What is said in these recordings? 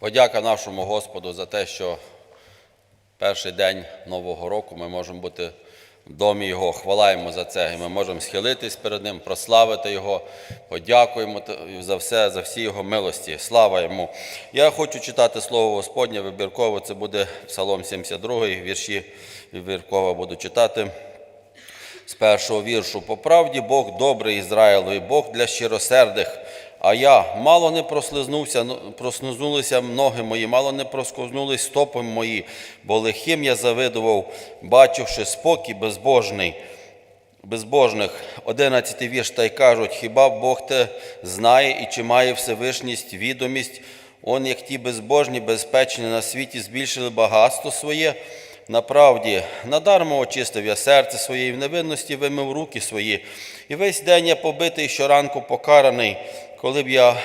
Подяка нашому Господу за те, що перший день Нового року ми можемо бути в домі Його, хвала Йому за це. І ми можемо схилитись перед Ним, прославити Його, подякуємо за все, за всі Його милості. Слава Йому. Я хочу читати Слово Господнє вибірково. Це буде Псалом 72, вірші вибірково буду читати з першого віршу. По правді Бог добрий Ізраїлові, Бог для щиросердих. А я мало не прослизнувся, ну, прослизнулися ноги мої, мало не проскознулись стопи мої, бо лихим я завидував, бачивши спокій безбожний. Безбожних, одинадцятий вірш, та й кажуть, хіба Бог те знає і чи має Всевишність, відомість, он, як ті безбожні, безпечні на світі збільшили багатство своє, Направді, надармо очистив я серце своє, і в невинності вимив руки свої. І весь день я побитий щоранку покараний. Коли б я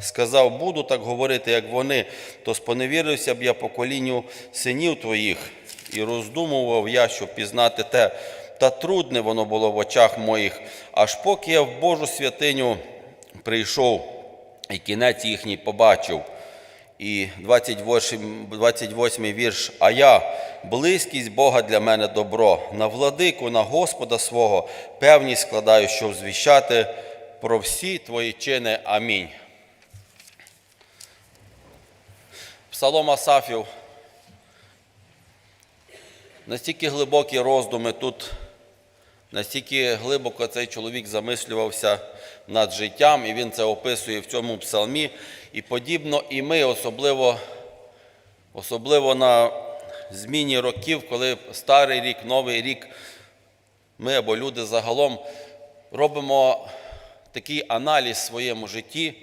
сказав, буду так говорити, як вони, то споневірився б я поколінню синів твоїх, і роздумував я, щоб пізнати те. Та трудне воно було в очах моїх, аж поки я в Божу святиню прийшов і кінець їхній побачив. І 28, 28 вірш. А я, близькість Бога для мене добро, на владику, на Господа свого, певність складаю, щоб звіщати про всі твої чини. Амінь. Псалом Асафів. Настільки глибокі роздуми тут, настільки глибоко цей чоловік замислювався над життям, і він це описує в цьому псалмі. І подібно і ми, особливо, особливо на зміні років, коли старий рік, новий рік, ми або люди загалом робимо такий аналіз в своєму житті,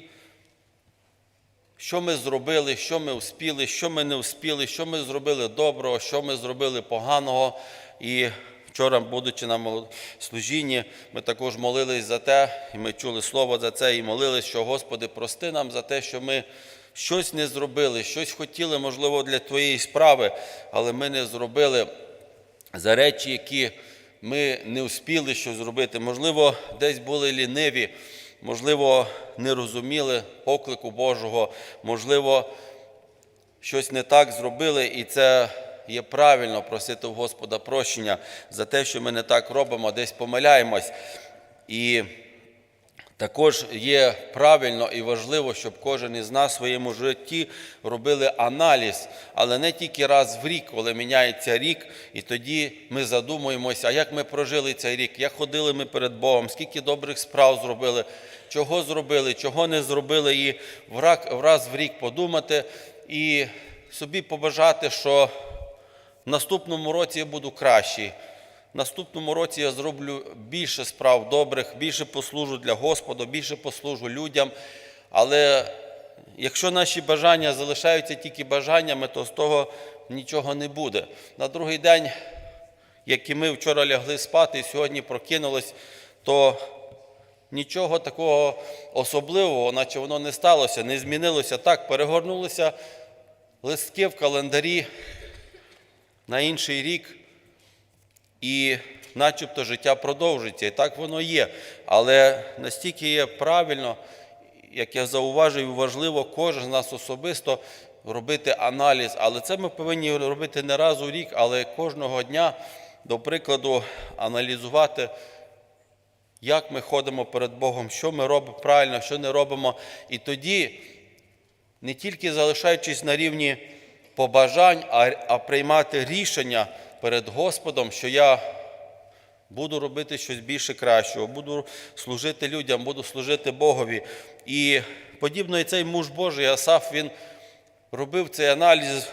що ми зробили, що ми успіли, що ми не успіли, що ми зробили доброго, що ми зробили поганого. І вчора, будучи на служінні, ми також молились за те, і ми чули слово за це, і молились, що Господи, прости нам за те, що ми щось не зробили, щось хотіли, можливо, для Твоєї справи, але ми не зробили за речі, які ми не успіли щось зробити. Можливо, десь були ліниві, можливо, не розуміли поклику Божого, можливо, щось не так зробили, і це є правильно просити у Господа прощення за те, що ми не так робимо, десь помиляємось. І також є правильно і важливо, щоб кожен із нас в своєму житті робили аналіз, але не тільки раз в рік, коли міняється рік, і тоді ми задумуємося, а як ми прожили цей рік, як ходили ми перед Богом, скільки добрих справ зробили, чого зробили, чого не зробили, і враз в рік подумати і собі побажати, що в наступному році я буду кращий. Наступному році я зроблю більше справ добрих, більше послужу для Господа, більше послужу людям. Але якщо наші бажання залишаються тільки бажаннями, то з того нічого не буде. На другий день, як і ми вчора лягли спати і сьогодні прокинулись, то нічого такого особливого, наче воно не сталося, не змінилося. Так, перегорнулися листки в календарі на інший рік, і начебто життя продовжиться. І так воно є. Але настільки є правильно, як я зауважую, важливо кожен з нас особисто робити аналіз. Але це ми повинні робити не раз у рік, але кожного дня, до прикладу, аналізувати. Як ми ходимо перед Богом, що ми робимо правильно, що не робимо. І тоді, не тільки залишаючись на рівні побажань, а, приймати рішення перед Господом, що я буду робити щось більше кращого, буду служити людям, буду служити Богові. І подібно і цей муж Божий Асаф, він робив цей аналіз.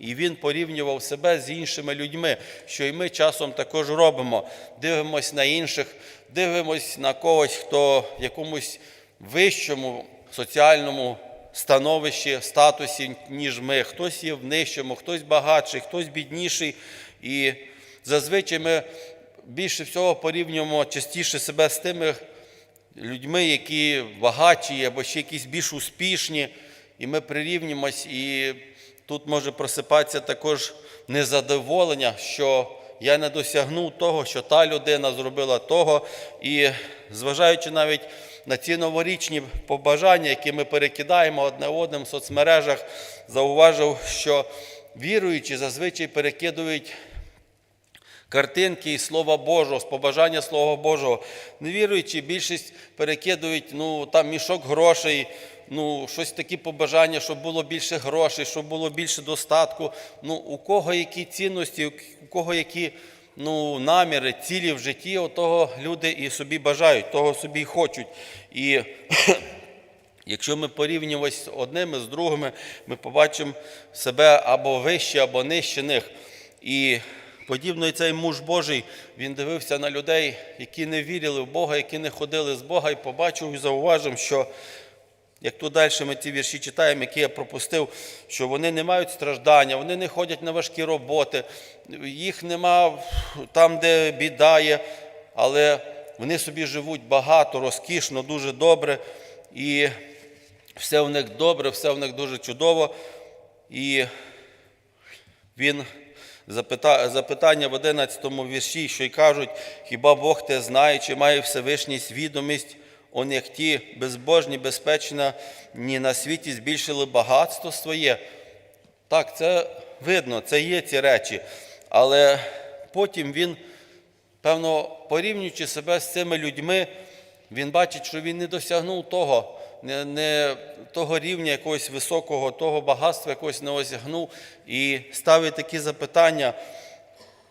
І він порівнював себе з іншими людьми, що і ми часом також робимо. Дивимось на інших, дивимось на когось, хто в якомусь вищому соціальному становищі, статусі, ніж ми. Хтось є в нижчому, хтось багатший, хтось бідніший. І зазвичай ми більше всього порівнюємо частіше себе з тими людьми, які багатші або ще якісь більш успішні, і ми прирівнюємось, і тут може просипатися також незадоволення, що я не досягнув того, що та людина зробила того. І зважаючи навіть на ці новорічні побажання, які ми перекидаємо одне одним в соцмережах, зауважив, що віруючі зазвичай перекидують картинки із Слова Божого, з побажання Слова Божого. Невіруючі, більшість перекидують ну, там мішок грошей, ну, щось такі побажання, щоб було більше грошей, щоб було більше достатку. Ну, у кого які цінності, у кого які ну, наміри, цілі в житті, того люди і собі бажають, того собі і хочуть. І Якщо ми порівнюємо з одними з другими, ми побачимо себе або вище, або нижче них. І подібно і цей муж Божий, він дивився на людей, які не вірили в Бога, які не ходили з Бога, і побачив і зауважив, що як тут далі ми ці вірші читаємо, які я пропустив, що вони не мають страждання, вони не ходять на важкі роботи, їх нема там, де біда є, але вони собі живуть багато, розкішно, дуже добре. І все в них добре, все в них дуже чудово. І він запитання в 11 вірші, що й кажуть, хіба Бог те знає, чи має Всевишній свідомість, он як ті безбожні, безпечно, ні на світі збільшили багатство своє. Так, це видно, це є ці речі. Але потім він, певно, порівнюючи себе з цими людьми, він бачить, що він не досягнув того, не, того рівня якогось високого, того багатства якогось не осягнув і ставить такі запитання.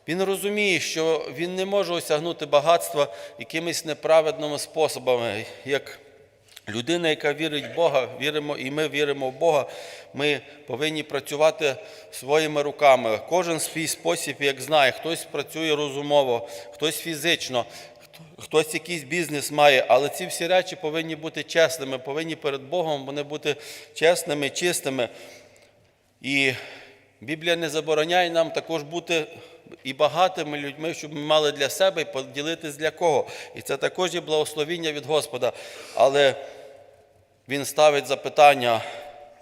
Він розуміє, що він не може осягнути багатства якимись неправедними способами. Як людина, яка вірить в Бога, віримо, і ми віримо в Бога, ми повинні працювати своїми руками. Кожен свій спосіб, як знає, хтось працює розумово, хтось фізично, хтось якийсь бізнес має, але ці всі речі повинні бути чесними, повинні перед Богом вони бути чесними, чистими. І Біблія не забороняє нам також бути і багатими людьми, щоб ми мали для себе і поділитись для кого. І це також є благословіння від Господа. Але він ставить запитання.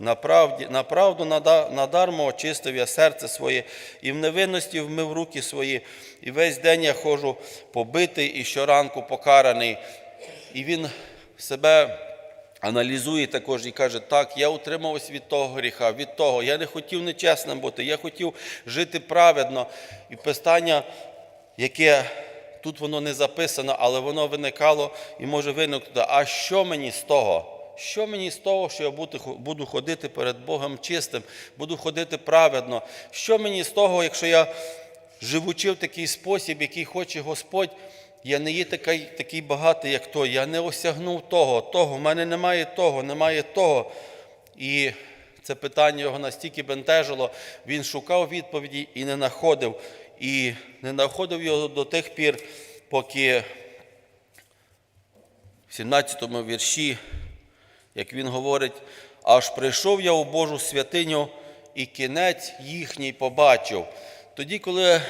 На, правду надармо очистив я серце своє, і в невинності вмив руки свої, і весь день я ходжу побитий і щоранку покараний. І він себе аналізує також і каже, так, я утримався від того гріха, від того. Я не хотів нечесним бути, я хотів жити праведно. І питання, яке тут воно не записано, але воно виникало і може виникнути, а що мені з того? Що мені з того, що я буду, ходити перед Богом чистим, буду ходити праведно? Що мені з того, якщо я живучи в такий спосіб, який хоче Господь, я не є такий, такий багатий, як той, я не осягнув того, того, в мене немає того, немає того. І це питання його настільки бентежило, він шукав відповіді і не знаходив. І не знаходив його до тих пір, поки в 17 вірші, як він говорить, аж прийшов я у Божу святиню, і кінець їхній побачив. Тоді, коли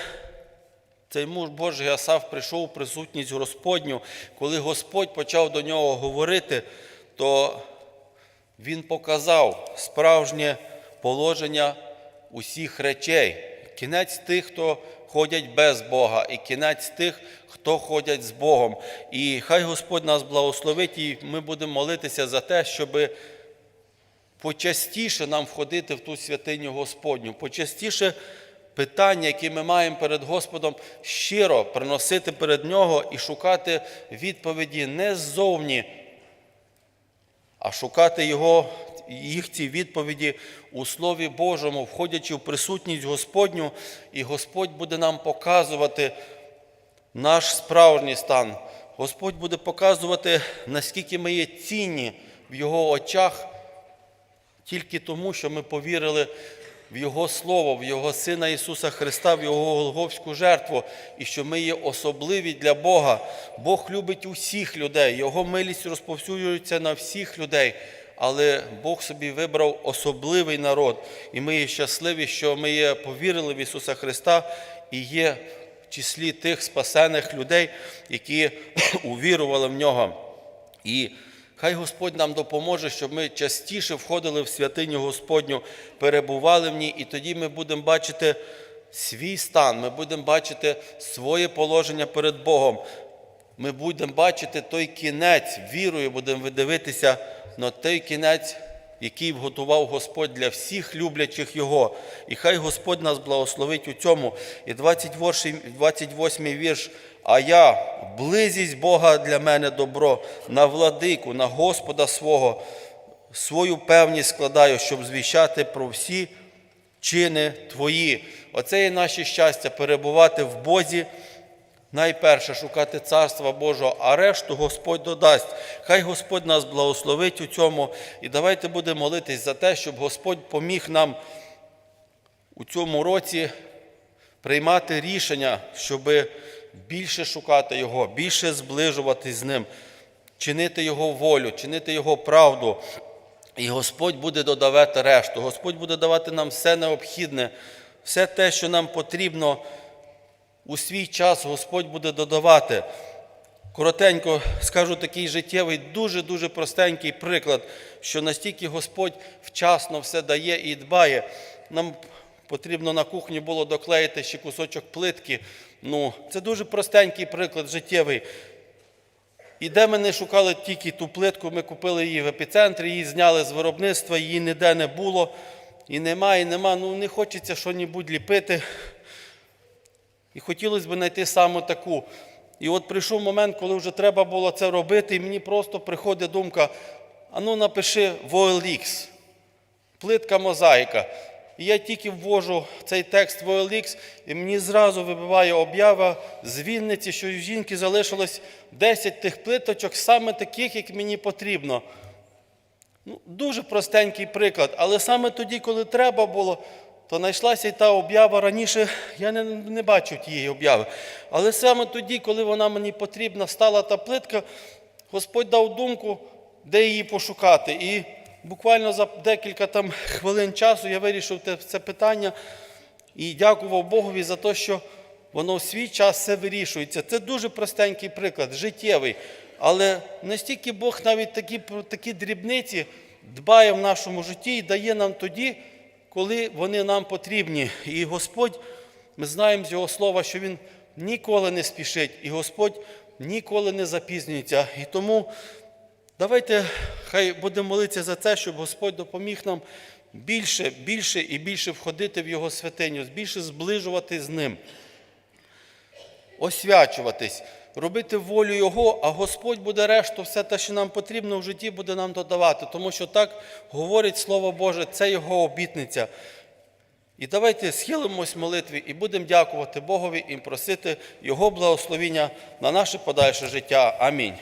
цей муж Божий Асав прийшов у присутність Господню, коли Господь почав до нього говорити, то він показав справжнє положення усіх речей. Кінець тих, хто ходять без Бога, і кінець тих, хто ходять з Богом. І хай Господь нас благословить, і ми будемо молитися за те, щоби почастіше нам входити в ту святиню Господню, почастіше питання, які ми маємо перед Господом, щиро приносити перед Нього і шукати відповіді не ззовні, а шукати Його, їх ці відповіді у Слові Божому, входячи в присутність Господню, і Господь буде нам показувати наш справжній стан. Господь буде показувати, наскільки ми є цінні в Його очах, тільки тому, що ми повірили в Його Слово, в Його Сина Ісуса Христа, в Його Голговську жертву, і що ми є особливі для Бога. Бог любить усіх людей, Його милість розповсюджується на всіх людей. Але Бог собі вибрав особливий народ, і ми є щасливі, що ми є повірили в Ісуса Христа і є в числі тих спасених людей, які увірували в нього. І хай Господь нам допоможе, щоб ми частіше входили в святиню Господню, перебували в ній, і тоді ми будемо бачити свій стан, ми будемо бачити своє положення перед Богом. Ми будемо бачити той кінець, вірою будемо дивитися на той кінець, який вготував Господь для всіх люблячих Його. І хай Господь нас благословить у цьому. І 28, 28 вірш. А я, близість Бога для мене добро, на владику, на Господа свого, свою певність складаю, щоб звіщати про всі чини Твої. Оце є наше щастя перебувати в Бозі. Найперше шукати Царства Божого, а решту Господь додасть. Хай Господь нас благословить у цьому. І давайте будемо молитись за те, щоб Господь поміг нам у цьому році приймати рішення, щоб більше шукати Його, більше зближуватись з Ним, чинити Його волю, чинити Його правду. І Господь буде додавати решту. Господь буде давати нам все необхідне, все те, що нам потрібно у свій час Господь буде додавати. Коротенько скажу такий життєвий, дуже-дуже простенький приклад, що настільки Господь вчасно все дає і дбає. Нам потрібно на кухні було доклеїти ще кусочок плитки. Ну, це дуже простенький приклад життєвий. І де ми не шукали тільки ту плитку, ми купили її в епіцентрі, її зняли з виробництва, її ніде не було. І нема, і нема. Ну не хочеться щось ліпити. І хотілося б знайти саме таку. І от прийшов момент, коли вже треба було це робити, і мені просто приходить думка: а ну напиши в OLX, плитка мозаїка. І я тільки ввожу цей текст в і мені зразу вибиває об'ява з Вінниці, що у жінки залишилось 10 тих плиточок, саме таких, як мені потрібно. Ну, Дуже простенький приклад, але саме тоді, коли треба було, то знайшлася і та об'ява раніше, я не, не бачив тієї об'яви. Але саме тоді, коли вона мені потрібна, стала та плитка, Господь дав думку, де її пошукати. І буквально за декілька там хвилин часу я вирішив це питання і дякував Богові за те, що воно в свій час все вирішується. Це дуже простенький приклад, життєвий. Але настільки Бог навіть такі, такі дрібниці дбає в нашому житті і дає нам тоді, коли вони нам потрібні. І Господь, ми знаємо з Його слова, що Він ніколи не спішить, і Господь ніколи не запізнюється. І тому давайте хай будемо молитися за те, щоб Господь допоміг нам більше, більше і більше входити в Його святиню, більше зближувати з Ним освячуватись, робити волю Його, а Господь буде решту, все те, що нам потрібно в житті, буде нам додавати. Тому що так говорить Слово Боже, це Його обітниця. І давайте схилимось в молитві і будемо дякувати Богові і просити Його благословіння на наше подальше життя. Амінь.